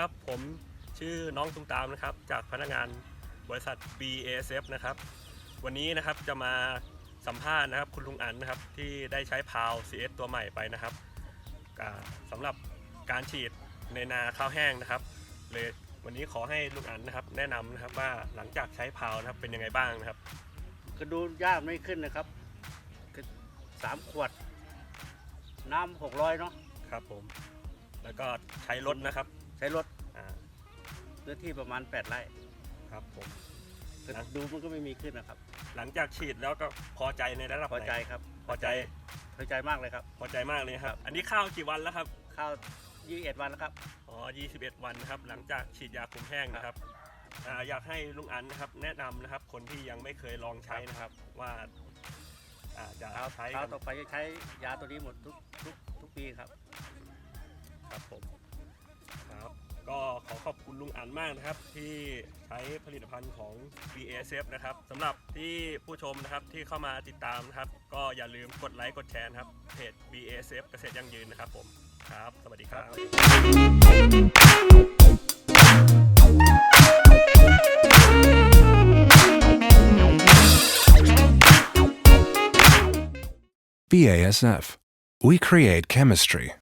ครับ ผมชื่อน้องตุงตามนะครับ จากพนักงานบริษัท BASF นะครับ วันนี้นะครับจะมาสัมภาษณ์นะครับ คุณลุงอันนะครับ ที่ได้ใช้พาว CS ตัวใหม่ไปนะครับอ่าสำหรับการฉีดในนาข้าวแห้งนะครับ เลยวันนี้ขอให้ลุงอันนะครับ แนะนำนะครับว่าหลังจากใช้พาวนะครับเป็นยังไงบ้างนะครับ กระดูยากไม่ขึ้นนะครับก็สามขวด น้ำหกร้อยเนาะครับผม แล้วก็ใช้รถนะครับ ใช้รถอ่าเนื้อที่ประมาณ 8 ไร่ครับผมกระดูมันก็ไม่มีขึ้นนะครับ หลังจากฉีดแล้วก็พอใจในระดับพอใจไหนครับ พอใจพอใจมากเลยครับ พอใจมากเลยคครัรับบอันนี้ข้าวกี่วันแล้วครับข้าวยี่เอ็ดวันแล้วครับ อ๋อ21 วันนะครับ หลังจากฉีดยาคุมแห้งนะครับอ่าอยากให้ลุงอันนะครับ แนะนำนะครับ คนที่ยังไม่เคยลองใช้นะครับ ว่าอ่าจะข้าวใช้ข้าวกัน ต่อไปจะใช้ยาตัวนี้หมดทุกทุกทุกปีครับ ครับผม ลุงอันมากนะครับ ที่ใช้ผลิตภัณฑ์ของ BASF นะครับสำหรับที่ผู้ชมนะครับที่เข้ามาติดตามนะครับ ก็อย่าลืมกดไลค์กดแชร์นะครับเพจ BASF เกษตรยั่งยืนนะครับผมครับ สวัสดีครับ BASF. We create chemistry.